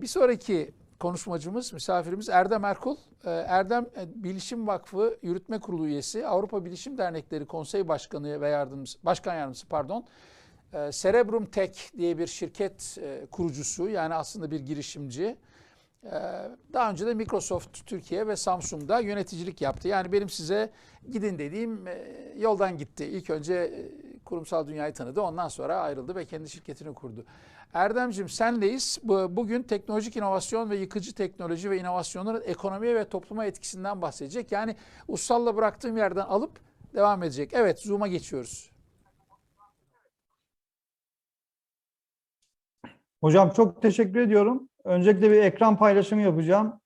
Bir sonraki konuşmacımız, misafirimiz Erdem Erkul. Ee, Erdem e, Bilişim Vakfı Yürütme Kurulu üyesi, Avrupa Bilişim Dernekleri Konsey Başkanı ve yardımcısı, Başkan Yardımcısı pardon. Ee, Cerebrum Tech diye bir şirket e, kurucusu yani aslında bir girişimci. Ee, Daha önce de Microsoft Türkiye ve Samsung'da yöneticilik yaptı. Yani benim size gidin dediğim e, yoldan gitti. İlk önce kurumsal dünyayı tanıdı. Ondan sonra ayrıldı ve kendi şirketini kurdu. Erdemciğim senleyiz. Bu- Bugün teknolojik inovasyon ve yıkıcı teknoloji ve inovasyonların ekonomiye ve topluma etkisinden bahsedecek. Yani Ussal'la bıraktığım yerden alıp devam edecek. Evet Zoom'a geçiyoruz. Hocam çok teşekkür ediyorum. Öncelikle bir ekran paylaşımı yapacağım.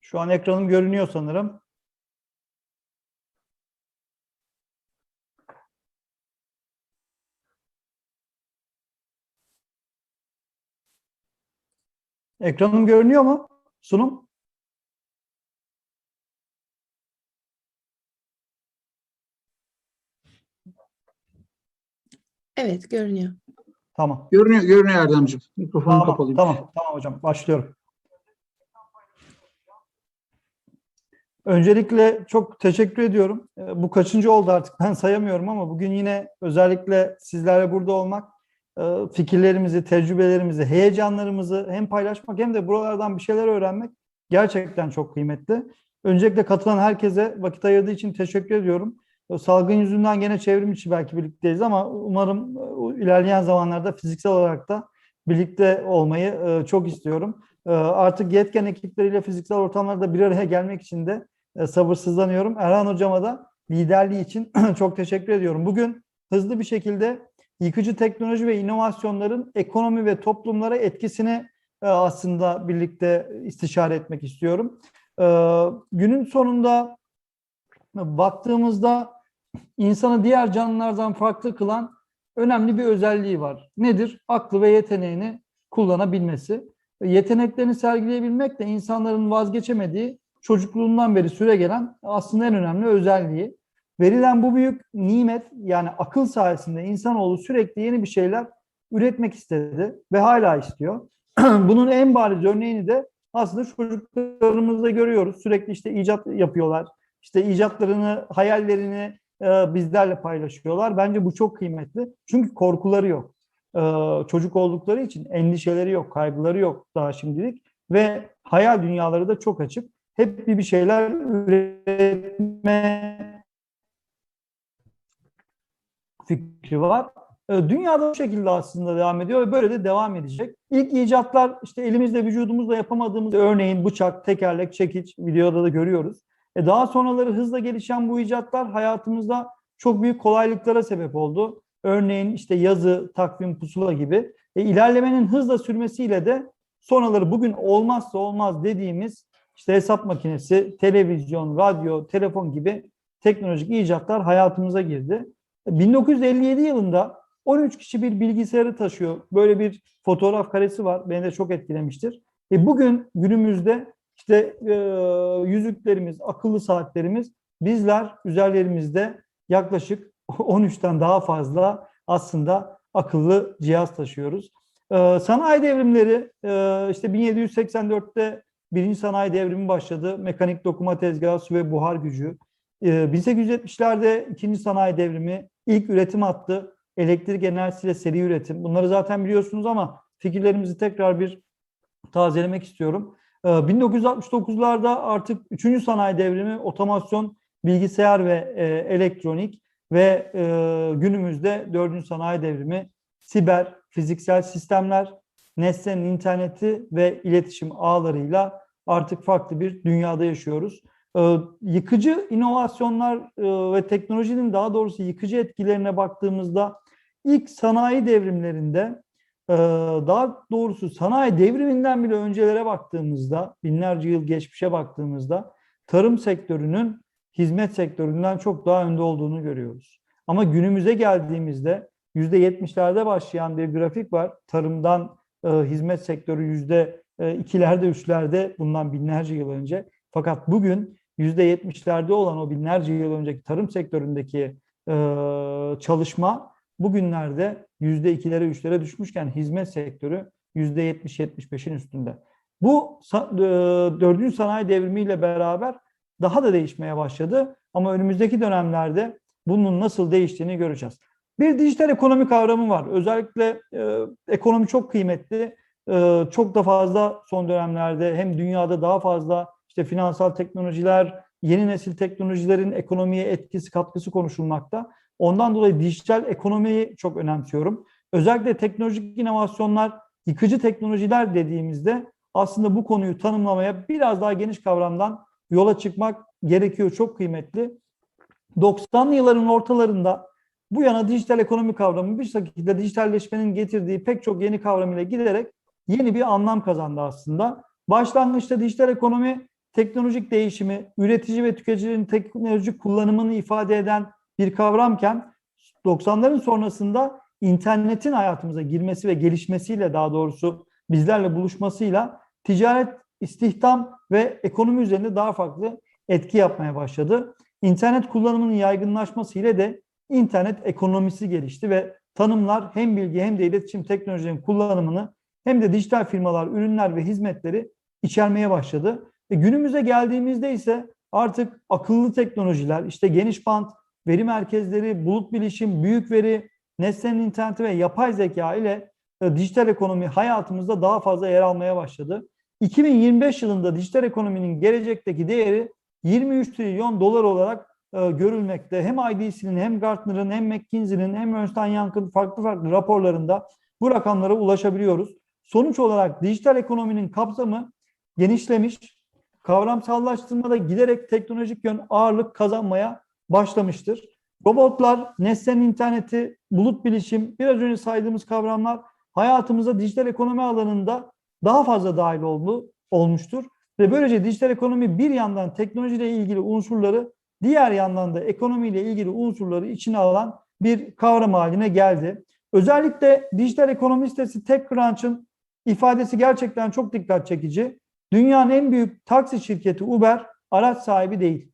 Şu an ekranım görünüyor sanırım. Ekranım görünüyor mu? Sunum? Evet görünüyor. Tamam. Görünüyor, görünüyor Erdemciğim. Mikrofonum Tamam, kapalıymış. tamam, tamam hocam. Başlıyorum. Öncelikle çok teşekkür ediyorum. Ee, Bu kaçıncı oldu artık ben sayamıyorum ama bugün yine özellikle sizlerle burada olmak, fikirlerimizi, tecrübelerimizi, heyecanlarımızı hem paylaşmak hem de buralardan bir şeyler öğrenmek gerçekten çok kıymetli. Öncelikle katılan herkese vakit ayırdığı için teşekkür ediyorum. E, Salgın yüzünden gene çevrim içi belki birlikteyiz ama umarım e, ilerleyen zamanlarda fiziksel olarak da birlikte olmayı e, çok istiyorum. E, Artık yetken ekipleriyle fiziksel ortamlarda bir araya gelmek için de e, sabırsızlanıyorum. Erhan Hocama da liderliği için çok teşekkür ediyorum. Bugün hızlı bir şekilde yıkıcı teknoloji ve inovasyonların ekonomi ve toplumlara etkisini e, aslında birlikte istişare etmek istiyorum. E, Günün sonunda baktığımızda insanı diğer canlılardan farklı kılan önemli bir özelliği var. Nedir? Aklı ve yeteneğini kullanabilmesi. Yeteneklerini sergileyebilmek de insanların vazgeçemediği çocukluğundan beri süre gelen aslında en önemli özelliği. Verilen bu büyük nimet yani akıl sayesinde insanoğlu sürekli yeni bir şeyler üretmek istedi ve hala istiyor. Bunun en bariz örneğini de aslında çocuklarımızda görüyoruz. Sürekli işte icat yapıyorlar. İşte icatlarını, hayallerini e, bizlerle paylaşıyorlar. Bence bu çok kıymetli. Çünkü korkuları yok. E, çocuk oldukları için endişeleri yok, kaygıları yok daha şimdilik ve hayal dünyaları da çok açık. Hep bir şeyler üretme fikri var. E, Dünyada bu şekilde aslında devam ediyor ve böyle de devam edecek. İlk icatlar işte elimizle vücudumuzla yapamadığımız örneğin bıçak, tekerlek, çekiç videoda da görüyoruz. E daha sonraları hızla gelişen bu icatlar hayatımızda çok büyük kolaylıklara sebep oldu. Örneğin işte yazı, takvim, pusula gibi. E ilerlemenin hızla sürmesiyle de sonraları bugün olmazsa olmaz dediğimiz işte hesap makinesi, televizyon, radyo, telefon gibi teknolojik icatlar hayatımıza girdi. 1957 yılında 13 kişi bir bilgisayarı taşıyor. Böyle bir fotoğraf karesi var. Beni de çok etkilemiştir. E bugün günümüzde işte e, yüzüklerimiz, akıllı saatlerimiz bizler üzerlerimizde yaklaşık 13'ten daha fazla aslında akıllı cihaz taşıyoruz. E, sanayi devrimleri e, işte 1784'te birinci sanayi devrimi başladı. Mekanik dokuma tezgahı, su ve buhar gücü. E, 1870'lerde ikinci sanayi devrimi ilk üretim hattı elektrik enerjisiyle seri üretim. Bunları zaten biliyorsunuz ama fikirlerimizi tekrar bir tazelemek istiyorum. Ee, 1969'larda artık 3. sanayi devrimi otomasyon, bilgisayar ve e, elektronik ve e, günümüzde 4. sanayi devrimi siber, fiziksel sistemler, nesnenin interneti ve iletişim ağlarıyla artık farklı bir dünyada yaşıyoruz. Ee, Yıkıcı inovasyonlar e, ve teknolojinin daha doğrusu yıkıcı etkilerine baktığımızda ilk sanayi devrimlerinde ee, daha doğrusu sanayi devriminden bile öncelere baktığımızda, binlerce yıl geçmişe baktığımızda tarım sektörünün hizmet sektöründen çok daha önde olduğunu görüyoruz. Ama günümüze geldiğimizde %70'lerde başlayan bir grafik var. Tarımdan e, hizmet sektörü yüzde e, ikilerde, üçlerde bundan binlerce yıl önce. Fakat bugün %70'lerde olan o binlerce yıl önceki tarım sektöründeki çalışma bugünlerde %2'lere 3'lere düşmüşken hizmet sektörü %70-75'in üstünde. Bu dördüncü sanayi devrimiyle beraber daha da değişmeye başladı. Ama önümüzdeki dönemlerde bunun nasıl değiştiğini göreceğiz. Bir dijital ekonomi kavramı var. Özellikle e, ekonomi çok kıymetli. E, çok da fazla son dönemlerde hem dünyada daha fazla işte finansal teknolojiler, yeni nesil teknolojilerin ekonomiye etkisi, katkısı konuşulmakta. Ondan dolayı dijital ekonomiyi çok önemsiyorum. Özellikle teknolojik inovasyonlar, yıkıcı teknolojiler dediğimizde aslında bu konuyu tanımlamaya biraz daha geniş kavramdan yola çıkmak gerekiyor. Çok kıymetli. 90'lı yılların ortalarında bu yana dijital ekonomi kavramı bir şekilde dijitalleşmenin getirdiği pek çok yeni kavram ile giderek yeni bir anlam kazandı aslında. Başlangıçta dijital ekonomi teknolojik değişimi, üretici ve tüketicilerin teknolojik kullanımını ifade eden bir kavramken 90'ların sonrasında internetin hayatımıza girmesi ve gelişmesiyle daha doğrusu bizlerle buluşmasıyla ticaret, istihdam ve ekonomi üzerinde daha farklı etki yapmaya başladı. İnternet kullanımının yaygınlaşması ile de internet ekonomisi gelişti ve tanımlar hem bilgi hem de iletişim teknolojilerinin kullanımını hem de dijital firmalar, ürünler ve hizmetleri içermeye başladı. E günümüze geldiğimizde ise artık akıllı teknolojiler, işte geniş bant, veri merkezleri, bulut bilişim, büyük veri, nesnenin interneti ve yapay zeka ile e, dijital ekonomi hayatımızda daha fazla yer almaya başladı. 2025 yılında dijital ekonominin gelecekteki değeri 23 trilyon dolar olarak e, görülmekte. Hem IDC'nin hem Gartner'ın hem McKinsey'nin hem Ernst Young'ın farklı farklı raporlarında bu rakamlara ulaşabiliyoruz. Sonuç olarak dijital ekonominin kapsamı genişlemiş, kavramsallaştırmada giderek teknolojik yön ağırlık kazanmaya başlamıştır. Robotlar, nesnenin interneti, bulut bilişim, biraz önce saydığımız kavramlar hayatımıza dijital ekonomi alanında daha fazla dahil oldu, olmuştur. Ve böylece dijital ekonomi bir yandan teknolojiyle ilgili unsurları, diğer yandan da ekonomiyle ilgili unsurları içine alan bir kavram haline geldi. Özellikle dijital ekonomi sitesi TechCrunch'ın ifadesi gerçekten çok dikkat çekici. Dünyanın en büyük taksi şirketi Uber araç sahibi değil.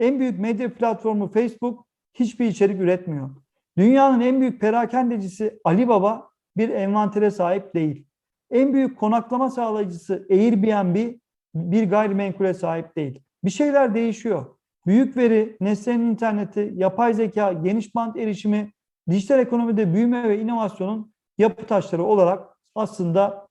En büyük medya platformu Facebook hiçbir içerik üretmiyor. Dünyanın en büyük perakendecisi Alibaba bir envantere sahip değil. En büyük konaklama sağlayıcısı Airbnb bir gayrimenkule sahip değil. Bir şeyler değişiyor. Büyük veri, nesnenin interneti, yapay zeka, geniş bant erişimi, dijital ekonomide büyüme ve inovasyonun yapı taşları olarak aslında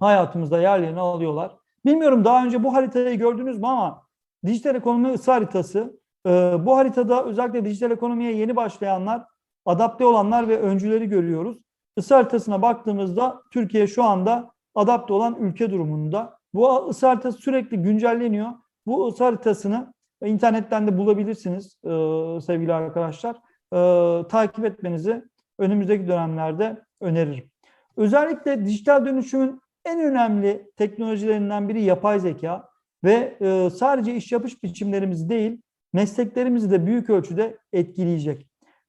hayatımızda yerlerini alıyorlar. Bilmiyorum daha önce bu haritayı gördünüz mü ama dijital ekonomi ısı haritası. Ee, bu haritada özellikle dijital ekonomiye yeni başlayanlar, adapte olanlar ve öncüleri görüyoruz. Isı haritasına baktığımızda Türkiye şu anda adapte olan ülke durumunda. Bu ısı haritası sürekli güncelleniyor. Bu ısı haritasını internetten de bulabilirsiniz e, sevgili arkadaşlar. E, takip etmenizi önümüzdeki dönemlerde öneririm. Özellikle dijital dönüşümün en önemli teknolojilerinden biri yapay zeka ve e, sadece iş yapış biçimlerimizi değil, mesleklerimizi de büyük ölçüde etkileyecek.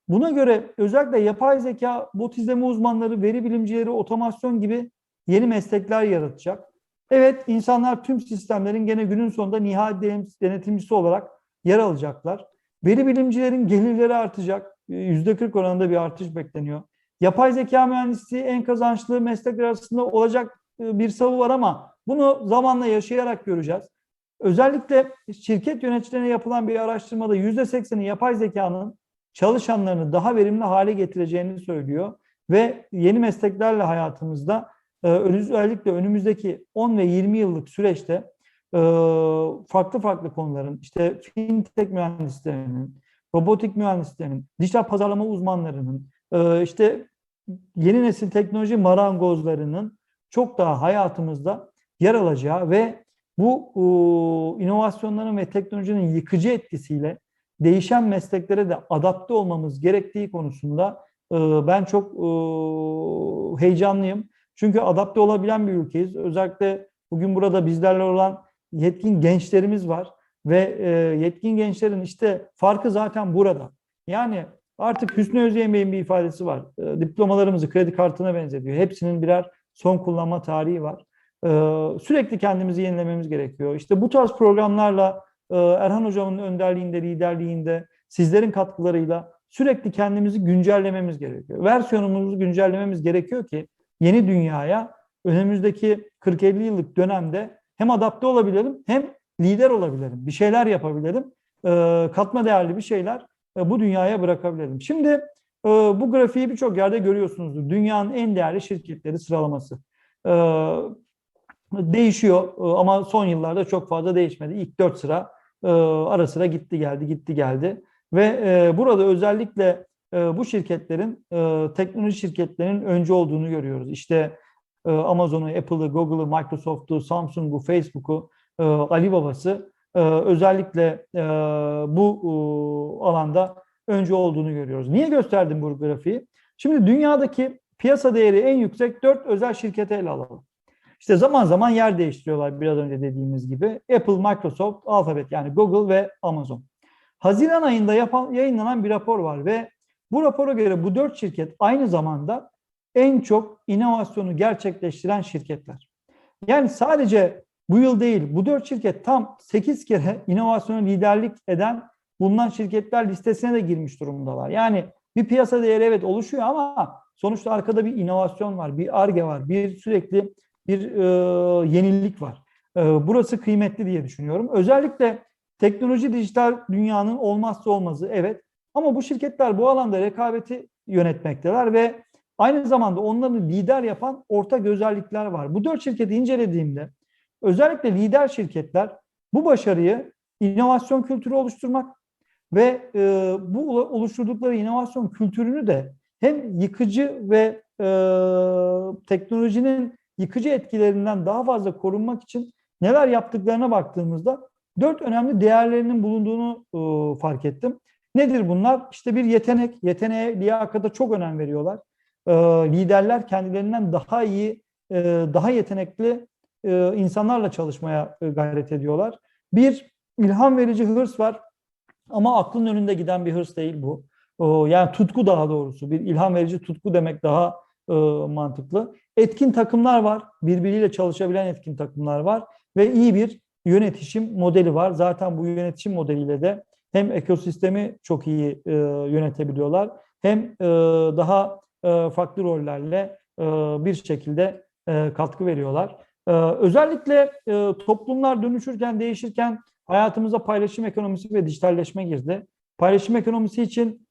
Buna göre özellikle yapay zeka, bot izleme uzmanları, veri bilimcileri, otomasyon gibi yeni meslekler yaratacak. Evet, insanlar tüm sistemlerin gene günün sonunda nihai denetimcisi olarak yer alacaklar. Veri bilimcilerin gelirleri artacak. %40 oranında bir artış bekleniyor. Yapay zeka mühendisliği en kazançlı meslekler arasında olacak bir savı var ama bunu zamanla yaşayarak göreceğiz. Özellikle şirket yöneticilerine yapılan bir araştırmada %80'i yapay zekanın çalışanlarını daha verimli hale getireceğini söylüyor ve yeni mesleklerle hayatımızda özellikle önümüzdeki 10 ve 20 yıllık süreçte farklı farklı konuların işte fintech mühendislerinin, robotik mühendislerinin, dijital pazarlama uzmanlarının, işte yeni nesil teknoloji marangozlarının çok daha hayatımızda yer alacağı ve bu inovasyonların ve teknolojinin yıkıcı etkisiyle değişen mesleklere de adapte olmamız gerektiği konusunda ben çok heyecanlıyım. Çünkü adapte olabilen bir ülkeyiz. Özellikle bugün burada bizlerle olan yetkin gençlerimiz var ve yetkin gençlerin işte farkı zaten burada. Yani artık Hüsnü Özyeğin bir ifadesi var. Diplomalarımızı kredi kartına benzetiyor. Hepsinin birer son kullanma tarihi var. Sürekli kendimizi yenilememiz gerekiyor. İşte bu tarz programlarla Erhan Hocam'ın önderliğinde, liderliğinde, sizlerin katkılarıyla sürekli kendimizi güncellememiz gerekiyor. Versiyonumuzu güncellememiz gerekiyor ki yeni dünyaya önümüzdeki 40-50 yıllık dönemde hem adapte olabilelim hem lider olabilelim. Bir şeyler yapabilelim. e, katma değerli bir şeyler e, bu dünyaya bırakabilelim. Şimdi e, bu grafiği birçok yerde görüyorsunuzdur. Dünyanın en değerli şirketleri sıralaması. E, değişiyor e, ama son yıllarda çok fazla değişmedi. İlk dört sıra e, ara sıra gitti geldi gitti geldi ve burada özellikle bu şirketlerin teknoloji şirketlerinin önce olduğunu görüyoruz. İşte Amazon'u, Apple'ı, Google'ı, Microsoft'u, Samsung'u, Facebook'u, Alibaba'sı özellikle bu e, alanda önce olduğunu görüyoruz. Niye gösterdim bu grafiği? Şimdi dünyadaki piyasa değeri en yüksek dört özel şirketi ele alalım. İşte zaman zaman yer değiştiriyorlar biraz önce dediğimiz gibi. Apple, Microsoft, Alphabet yani Google ve Amazon. Haziran ayında yapan, yayınlanan bir rapor var ve bu rapora göre bu dört şirket aynı zamanda en çok inovasyonu gerçekleştiren şirketler. Yani sadece bu yıl değil, bu dört şirket tam 8 kere inovasyona liderlik eden bulunan şirketler listesine de girmiş durumdalar. Yani bir piyasa değeri evet oluşuyor ama sonuçta arkada bir inovasyon var, bir arge var, bir sürekli bir e, yenilik var. E, burası kıymetli diye düşünüyorum. Özellikle teknoloji dijital dünyanın olmazsa olmazı evet ama bu şirketler bu alanda rekabeti yönetmekteler ve aynı zamanda onları lider yapan ortak özellikler var. Bu dört şirketi incelediğimde özellikle lider şirketler bu başarıyı inovasyon kültürü oluşturmak ve e, bu oluşturdukları inovasyon kültürünü de hem yıkıcı ve e, teknolojinin yıkıcı etkilerinden daha fazla korunmak için neler yaptıklarına baktığımızda dört önemli değerlerinin bulunduğunu e, fark ettim. Nedir bunlar? İşte bir yetenek, yeteneğe, liyakata çok önem veriyorlar. E, liderler kendilerinden daha iyi, e, daha yetenekli e, insanlarla çalışmaya e, gayret ediyorlar. Bir ilham verici hırs var ama aklın önünde giden bir hırs değil bu. Yani tutku daha doğrusu. Bir ilham verici tutku demek daha e, mantıklı. Etkin takımlar var. Birbiriyle çalışabilen etkin takımlar var. Ve iyi bir yönetişim modeli var. Zaten bu yönetişim modeliyle de hem ekosistemi çok iyi e, yönetebiliyorlar hem e, daha farklı rollerle bir şekilde katkı veriyorlar. Özellikle toplumlar dönüşürken, değişirken hayatımıza paylaşım ekonomisi ve dijitalleşme girdi. Paylaşım ekonomisi için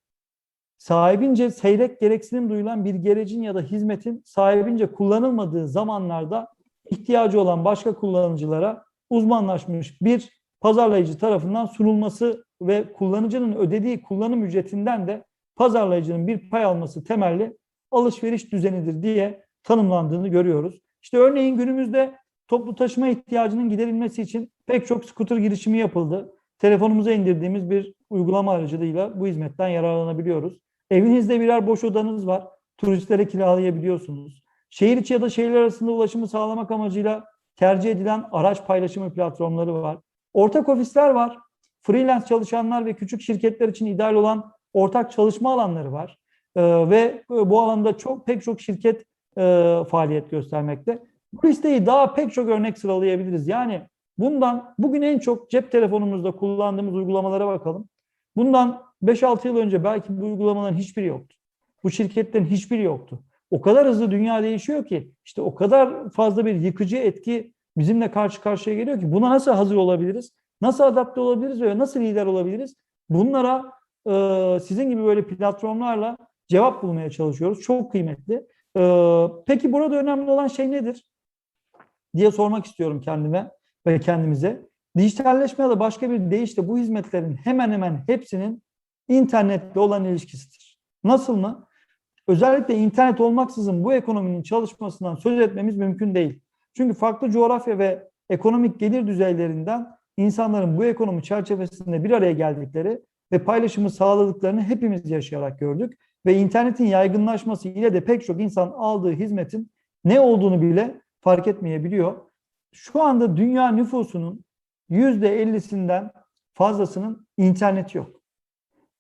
sahibince seyrek gereksinim duyulan bir gerecin ya da hizmetin sahibince kullanılmadığı zamanlarda ihtiyacı olan başka kullanıcılara uzmanlaşmış bir pazarlayıcı tarafından sunulması ve kullanıcının ödediği kullanım ücretinden de pazarlayıcının bir pay alması temelli alışveriş düzenidir diye tanımlandığını görüyoruz. İşte örneğin günümüzde toplu taşıma ihtiyacının giderilmesi için pek çok scooter girişimi yapıldı. Telefonumuza indirdiğimiz bir uygulama aracılığıyla bu hizmetten yararlanabiliyoruz. Evinizde birer boş odanız var. Turistlere kiralayabiliyorsunuz. Şehir içi ya da şehirler arasında ulaşımı sağlamak amacıyla tercih edilen araç paylaşımı platformları var. Ortak ofisler var. Freelance çalışanlar ve küçük şirketler için ideal olan ortak çalışma alanları var. Ee, ve bu alanda çok pek çok şirket e, faaliyet göstermekte. Bu listeyi daha pek çok örnek sıralayabiliriz. Yani bundan bugün en çok cep telefonumuzda kullandığımız uygulamalara bakalım. Bundan 5-6 yıl önce belki bu uygulamaların hiçbiri yoktu. Bu şirketlerin hiçbiri yoktu. O kadar hızlı dünya değişiyor ki işte o kadar fazla bir yıkıcı etki bizimle karşı karşıya geliyor ki buna nasıl hazır olabiliriz? Nasıl adapte olabiliriz ve nasıl lider olabiliriz? Bunlara e, sizin gibi böyle platformlarla cevap bulmaya çalışıyoruz. Çok kıymetli. E, peki burada önemli olan şey nedir? Diye sormak istiyorum kendime ve kendimize. Dijitalleşme ya da başka bir deyişle bu hizmetlerin hemen hemen hepsinin internetle olan ilişkisidir. Nasıl mı? Özellikle internet olmaksızın bu ekonominin çalışmasından söz etmemiz mümkün değil. Çünkü farklı coğrafya ve ekonomik gelir düzeylerinden insanların bu ekonomi çerçevesinde bir araya geldikleri ve paylaşımı sağladıklarını hepimiz yaşayarak gördük. Ve internetin yaygınlaşması ile de pek çok insan aldığı hizmetin ne olduğunu bile fark etmeyebiliyor. Şu anda dünya nüfusunun %50'sinden fazlasının interneti yok.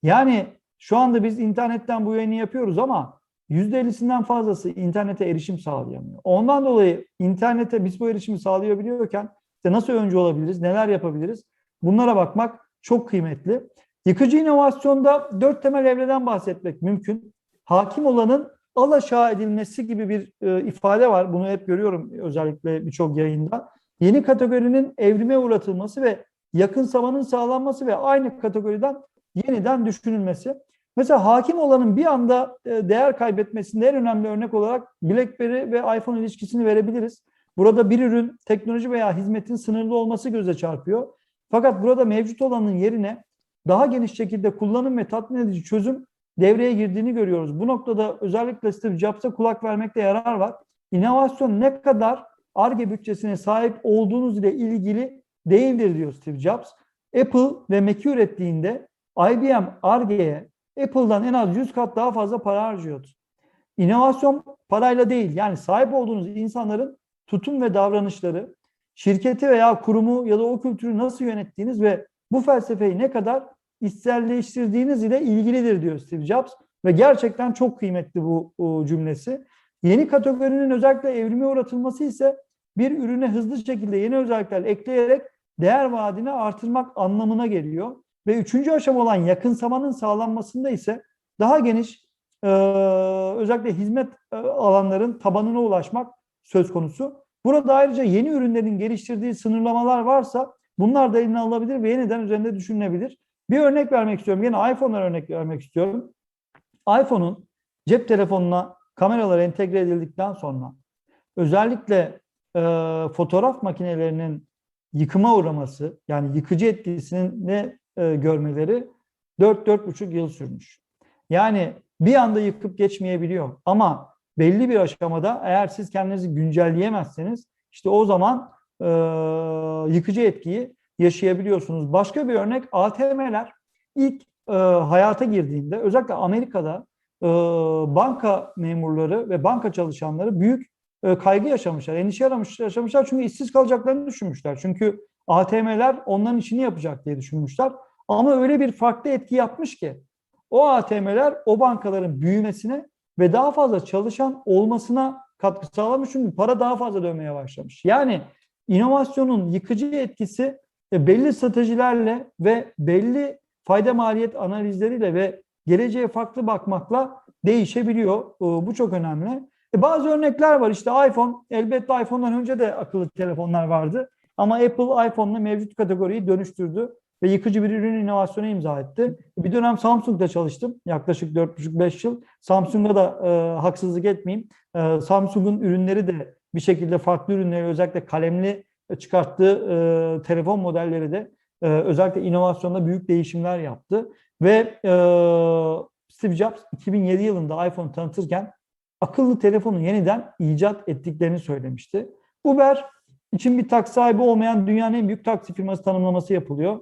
Yani şu anda biz internetten bu yayını yapıyoruz ama %50'sinden fazlası internete erişim sağlayamıyor. Ondan dolayı internete biz bu erişimi sağlayabiliyorken işte nasıl öncü olabiliriz, neler yapabiliriz? Bunlara bakmak çok kıymetli. Yıkıcı inovasyonda dört temel evreden bahsetmek mümkün. Hakim olanın alaşağı edilmesi gibi bir e, ifade var. Bunu hep görüyorum özellikle birçok yayında. Yeni kategorinin evrime uğratılması ve yakınsamanın sağlanması ve aynı kategoriden yeniden düşünülmesi. Mesela hakim olanın bir anda e, değer kaybetmesinde en önemli örnek olarak BlackBerry ve iPhone ilişkisini verebiliriz. Burada bir ürün, teknoloji veya hizmetin sınırlı olması göze çarpıyor. Fakat burada mevcut olanın yerine daha geniş şekilde kullanım ve tatmin edici çözüm devreye girdiğini görüyoruz. Bu noktada özellikle Steve Jobs'a kulak vermekte yarar var. İnovasyon ne kadar ARGE bütçesine sahip olduğunuz ile ilgili değildir diyor Steve Jobs. Apple ve Mac'i ürettiğinde IBM ARGE'ye Apple'dan en az 100 kat daha fazla para harcıyordu. İnovasyon parayla değil yani sahip olduğunuz insanların tutum ve davranışları, şirketi veya kurumu ya da o kültürü nasıl yönettiğiniz ve bu felsefeyi ne kadar içselleştirdiğiniz ile ilgilidir diyor Steve Jobs ve gerçekten çok kıymetli bu, cümlesi. Yeni kategorinin özellikle evrime uğratılması ise bir ürüne hızlı şekilde yeni özellikler ekleyerek değer vaadini artırmak anlamına geliyor. Ve üçüncü aşama olan yakınsamanın sağlanmasında ise daha geniş e, özellikle hizmet e, alanların tabanına ulaşmak söz konusu. Burada ayrıca yeni ürünlerin geliştirdiği sınırlamalar varsa bunlar da eline alınabilir ve yeniden üzerinde düşünülebilir. Bir örnek vermek istiyorum. Yine iPhone'dan örnek vermek istiyorum. iPhone'un cep telefonuna kameralar entegre edildikten sonra özellikle e, fotoğraf makinelerinin yıkıma uğraması yani yıkıcı etkisini ne e, görmeleri 4-4,5 yıl sürmüş. Yani bir anda yıkıp geçmeyebiliyor ama belli bir aşamada eğer siz kendinizi güncelleyemezseniz işte o zaman e, yıkıcı etkiyi yaşayabiliyorsunuz. Başka bir örnek ATM'ler ilk e, hayata girdiğinde özellikle Amerika'da e, banka memurları ve banka çalışanları büyük e, kaygı yaşamışlar, endişe yaşamışlar çünkü işsiz kalacaklarını düşünmüşler. Çünkü ATM'ler onların işini yapacak diye düşünmüşler. Ama öyle bir farklı etki yapmış ki o ATM'ler o bankaların büyümesine ve daha fazla çalışan olmasına katkı sağlamış çünkü para daha fazla dönmeye başlamış. Yani inovasyonun yıkıcı etkisi e, belli stratejilerle ve belli fayda maliyet analizleriyle ve geleceğe farklı bakmakla değişebiliyor. Bu çok önemli. E bazı örnekler var. İşte iPhone, elbette iPhone'dan önce de akıllı telefonlar vardı. Ama Apple iPhone'la mevcut kategoriyi dönüştürdü ve yıkıcı bir ürün inovasyonu imza etti. Bir dönem Samsung'da çalıştım. Yaklaşık 4,5-5 yıl. Samsung'a da e, haksızlık etmeyeyim. E, Samsung'un ürünleri de bir şekilde farklı ürünleri özellikle kalemli çıkarttığı e, telefon modelleri de e, özellikle inovasyonda büyük değişimler yaptı. Ve e, Steve Jobs 2007 yılında iPhone tanıtırken akıllı telefonu yeniden icat ettiklerini söylemişti. Uber için bir taksi sahibi olmayan dünyanın en büyük taksi firması tanımlaması yapılıyor.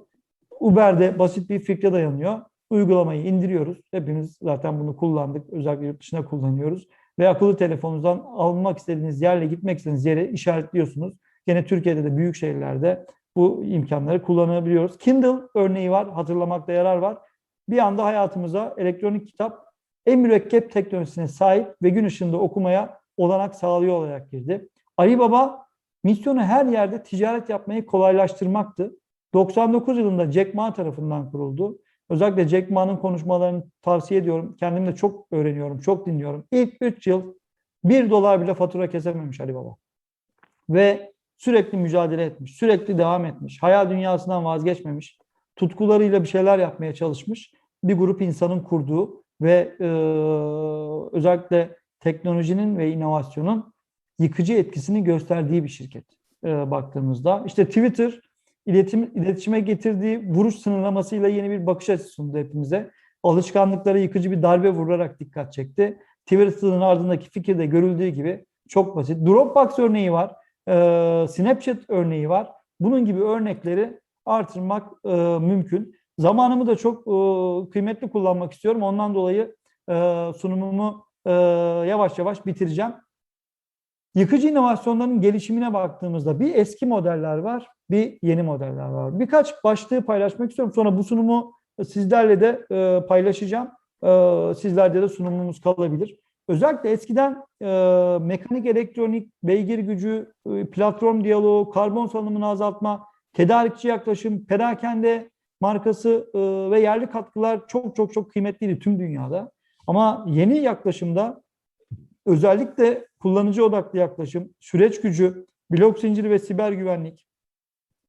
Uber'de basit bir fikre dayanıyor. Uygulamayı indiriyoruz. Hepimiz zaten bunu kullandık. Özellikle yurt dışında kullanıyoruz. Ve akıllı telefonunuzdan almak istediğiniz yerle gitmek istediğiniz yere işaretliyorsunuz. Gene Türkiye'de de büyük şehirlerde bu imkanları kullanabiliyoruz. Kindle örneği var. Hatırlamakta yarar var. Bir anda hayatımıza elektronik kitap en mürekkep teknolojisine sahip ve gün ışığında okumaya olanak sağlıyor olarak girdi. Ali Baba misyonu her yerde ticaret yapmayı kolaylaştırmaktı. 99 yılında Jack Ma tarafından kuruldu. Özellikle Jack Ma'nın konuşmalarını tavsiye ediyorum. Kendim de çok öğreniyorum, çok dinliyorum. İlk 3 yıl 1 dolar bile fatura kesememiş Ali Baba. Ve sürekli mücadele etmiş, sürekli devam etmiş, hayal dünyasından vazgeçmemiş, tutkularıyla bir şeyler yapmaya çalışmış bir grup insanın kurduğu ve e, özellikle teknolojinin ve inovasyonun yıkıcı etkisini gösterdiği bir şirket e, baktığımızda. İşte Twitter iletim, iletişime getirdiği vuruş sınırlamasıyla yeni bir bakış açısı sundu hepimize. Alışkanlıklara yıkıcı bir darbe vurarak dikkat çekti. Twitter'ın ardındaki fikirde görüldüğü gibi çok basit. Dropbox örneği var, e, Snapchat örneği var. Bunun gibi örnekleri artırmak e, mümkün. Zamanımı da çok e, kıymetli kullanmak istiyorum. Ondan dolayı e, sunumumu e, yavaş yavaş bitireceğim. Yıkıcı inovasyonların gelişimine baktığımızda bir eski modeller var, bir yeni modeller var. Birkaç başlığı paylaşmak istiyorum. Sonra bu sunumu sizlerle de e, paylaşacağım. E, sizlerde de sunumumuz kalabilir. Özellikle eskiden e, mekanik elektronik, beygir gücü, e, platform diyaloğu, karbon salınımını azaltma, tedarikçi yaklaşım, perakende, markası e, ve yerli katkılar çok çok çok kıymetliydi tüm dünyada. Ama yeni yaklaşımda özellikle kullanıcı odaklı yaklaşım, süreç gücü, blok zinciri ve siber güvenlik,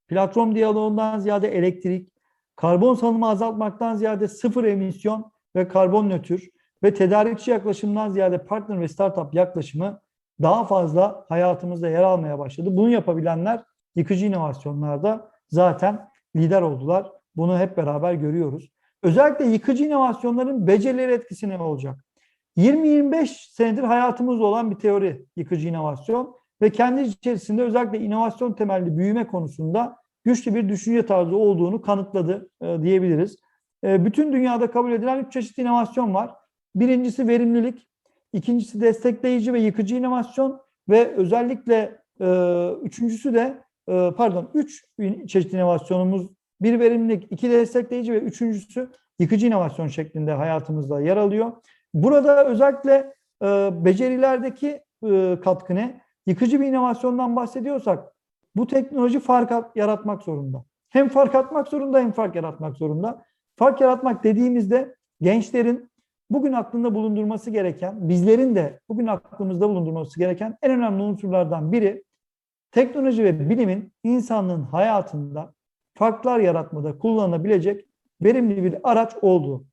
platform diyaloğundan ziyade elektrik, karbon salımı azaltmaktan ziyade sıfır emisyon ve karbon nötr ve tedarikçi yaklaşımdan ziyade partner ve startup yaklaşımı daha fazla hayatımızda yer almaya başladı. Bunu yapabilenler yıkıcı inovasyonlarda zaten lider oldular. Bunu hep beraber görüyoruz. Özellikle yıkıcı inovasyonların becerileri etkisi ne olacak? 20-25 senedir hayatımızda olan bir teori yıkıcı inovasyon ve kendi içerisinde özellikle inovasyon temelli büyüme konusunda güçlü bir düşünce tarzı olduğunu kanıtladı e, diyebiliriz. E, bütün dünyada kabul edilen üç çeşit inovasyon var. Birincisi verimlilik, ikincisi destekleyici ve yıkıcı inovasyon ve özellikle e, üçüncüsü de e, pardon üç çeşit inovasyonumuz bir verimlilik, iki destekleyici ve üçüncüsü yıkıcı inovasyon şeklinde hayatımızda yer alıyor. Burada özellikle e, becerilerdeki e, katkı ne? Yıkıcı bir inovasyondan bahsediyorsak bu teknoloji fark at- yaratmak zorunda. Hem fark atmak zorunda hem fark yaratmak zorunda. Fark yaratmak dediğimizde gençlerin bugün aklında bulundurması gereken, bizlerin de bugün aklımızda bulundurması gereken en önemli unsurlardan biri teknoloji ve bilimin insanlığın hayatında farklar yaratmada kullanılabilecek verimli bir araç olduğu.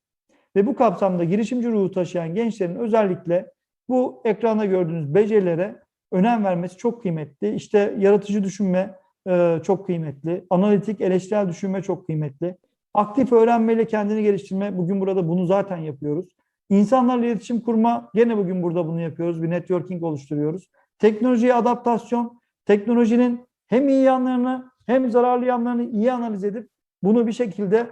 Ve bu kapsamda girişimci ruhu taşıyan gençlerin özellikle bu ekranda gördüğünüz becerilere önem vermesi çok kıymetli. İşte yaratıcı düşünme e, çok kıymetli. Analitik, eleştirel düşünme çok kıymetli. Aktif öğrenmeyle kendini geliştirme. Bugün burada bunu zaten yapıyoruz. İnsanlarla iletişim kurma. Gene bugün burada bunu yapıyoruz. Bir networking oluşturuyoruz. Teknolojiye adaptasyon. Teknolojinin hem iyi yanlarını hem zararlı yanlarını iyi analiz edip bunu bir şekilde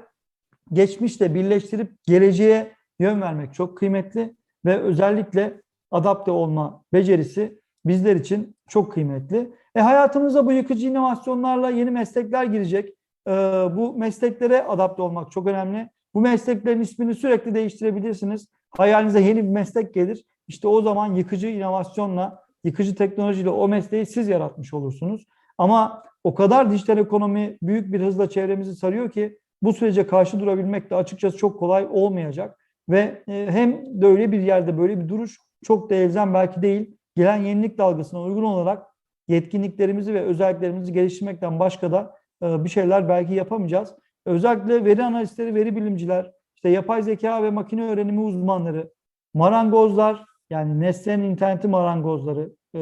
geçmişle birleştirip geleceğe yön vermek çok kıymetli ve özellikle adapte olma becerisi bizler için çok kıymetli. E hayatımıza bu yıkıcı inovasyonlarla yeni meslekler girecek. E, bu mesleklere adapte olmak çok önemli. Bu mesleklerin ismini sürekli değiştirebilirsiniz. Hayalinize yeni bir meslek gelir. İşte o zaman yıkıcı inovasyonla, yıkıcı teknolojiyle o mesleği siz yaratmış olursunuz. Ama o kadar dijital ekonomi büyük bir hızla çevremizi sarıyor ki bu sürece karşı durabilmek de açıkçası çok kolay olmayacak. Ve e, hem de öyle bir yerde böyle bir duruş çok da elzem belki değil. Gelen yenilik dalgasına uygun olarak yetkinliklerimizi ve özelliklerimizi geliştirmekten başka da e, bir şeyler belki yapamayacağız. Özellikle veri analistleri, veri bilimciler, işte yapay zeka ve makine öğrenimi uzmanları, marangozlar, yani nesnenin interneti marangozları e,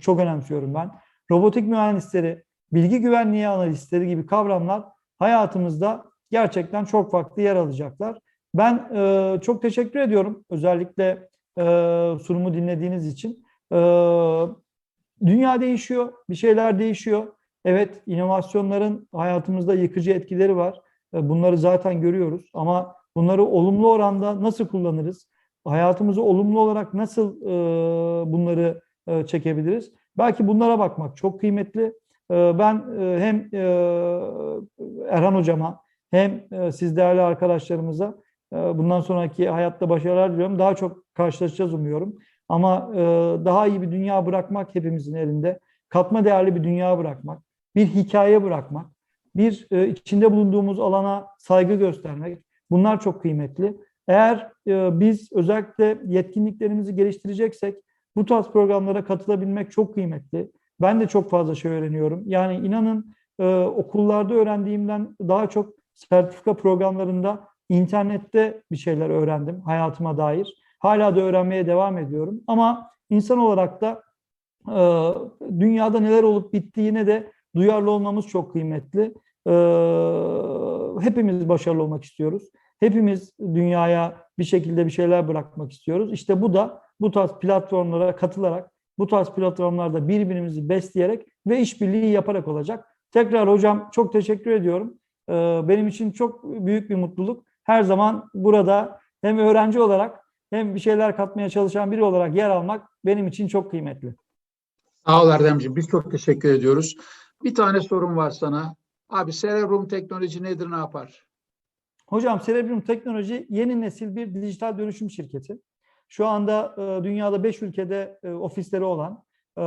çok önemsiyorum ben. Robotik mühendisleri, bilgi güvenliği analistleri gibi kavramlar hayatımızda gerçekten çok farklı yer alacaklar. Ben e, çok teşekkür ediyorum özellikle e, sunumu dinlediğiniz için. Dünya değişiyor, bir şeyler değişiyor. Evet, inovasyonların hayatımızda yıkıcı etkileri var. Bunları zaten görüyoruz ama bunları olumlu oranda nasıl kullanırız? Hayatımızı olumlu olarak nasıl e, bunları e, çekebiliriz? Belki bunlara bakmak çok kıymetli. E, ben e, hem e, Erhan Hocama hem e, siz değerli arkadaşlarımıza e, bundan sonraki hayatta başarılar diliyorum. Daha çok karşılaşacağız umuyorum. Ama e, daha iyi bir dünya bırakmak hepimizin elinde. Katma değerli bir dünya bırakmak, bir hikaye bırakmak, bir e, içinde bulunduğumuz alana saygı göstermek. Bunlar çok kıymetli. Eğer e, biz özellikle yetkinliklerimizi geliştireceksek bu tarz programlara katılabilmek çok kıymetli. Ben de çok fazla şey öğreniyorum. Yani inanın e, okullarda öğrendiğimden daha çok sertifika programlarında internette bir şeyler öğrendim hayatıma dair. Hala da öğrenmeye devam ediyorum. Ama insan olarak da e, dünyada neler olup bittiğine de duyarlı olmamız çok kıymetli. E, hepimiz başarılı olmak istiyoruz. Hepimiz dünyaya bir şekilde bir şeyler bırakmak istiyoruz. İşte bu da bu tarz platformlara katılarak, bu tarz platformlarda birbirimizi besleyerek ve işbirliği yaparak olacak. Tekrar hocam çok teşekkür ediyorum. Ee, benim için çok büyük bir mutluluk. Her zaman burada hem öğrenci olarak hem bir şeyler katmaya çalışan biri olarak yer almak benim için çok kıymetli. Sağ ol Erdemciğim. Biz çok teşekkür ediyoruz. Bir tane sorum var sana. Abi Cerebrum teknoloji nedir, ne yapar? Hocam Cerebrum Teknoloji yeni nesil bir dijital dönüşüm şirketi. Şu anda e, dünyada 5 ülkede e, ofisleri olan, e,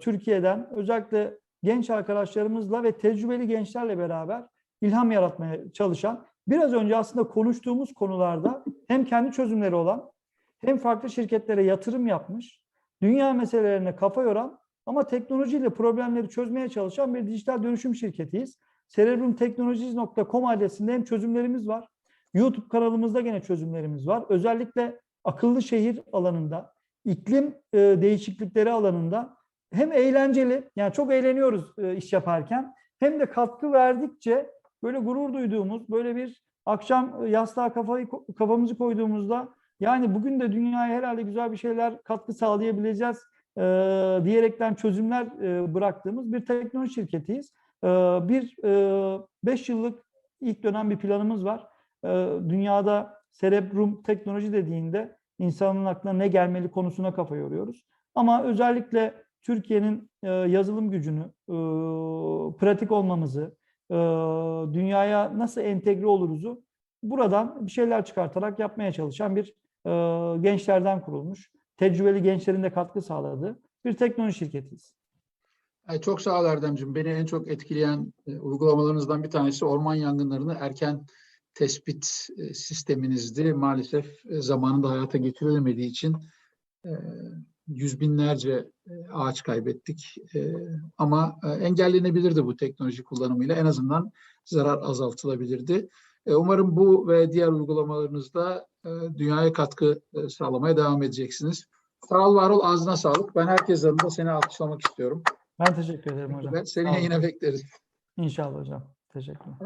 Türkiye'den özellikle genç arkadaşlarımızla ve tecrübeli gençlerle beraber ilham yaratmaya çalışan, biraz önce aslında konuştuğumuz konularda hem kendi çözümleri olan hem farklı şirketlere yatırım yapmış, dünya meselelerine kafa yoran ama teknolojiyle problemleri çözmeye çalışan bir dijital dönüşüm şirketiyiz. cerebrumtechnologies.com adresinde hem çözümlerimiz var. YouTube kanalımızda gene çözümlerimiz var. Özellikle akıllı şehir alanında, iklim e, değişiklikleri alanında hem eğlenceli, yani çok eğleniyoruz e, iş yaparken, hem de katkı verdikçe böyle gurur duyduğumuz, böyle bir akşam e, yastığa kafayı kafamızı koyduğumuzda yani bugün de dünyaya herhalde güzel bir şeyler katkı sağlayabileceğiz e, diyerekten çözümler e, bıraktığımız bir teknoloji şirketiyiz. E, bir 5 yıllık ilk dönem bir planımız var. E, dünyada Cerebrum teknoloji dediğinde insanın aklına ne gelmeli konusuna kafa yoruyoruz. Ama özellikle Türkiye'nin e, yazılım gücünü, e, pratik olmamızı, e, dünyaya nasıl entegre oluruzu buradan bir şeyler çıkartarak yapmaya çalışan bir e, gençlerden kurulmuş, tecrübeli gençlerin de katkı sağladığı bir teknoloji şirketiyiz. Ay, Çok sağ ol Erdemciğim. Beni en çok etkileyen e, uygulamalarınızdan bir tanesi orman yangınlarını erken tespit e, sisteminizdi. Maalesef e, zamanında hayata geçirilemediği için e, yüz binlerce e, ağaç kaybettik. E, ama e, engellenebilirdi bu teknoloji kullanımıyla. En azından zarar azaltılabilirdi. E, umarım bu ve diğer uygulamalarınızda e, dünyaya katkı e, sağlamaya devam edeceksiniz. Sağ ol, var ol, ağzına sağlık. Ben herkes adına seni alkışlamak istiyorum. Ben teşekkür ederim hocam. Ben seni yine bekleriz. İnşallah hocam. Teşekkürler.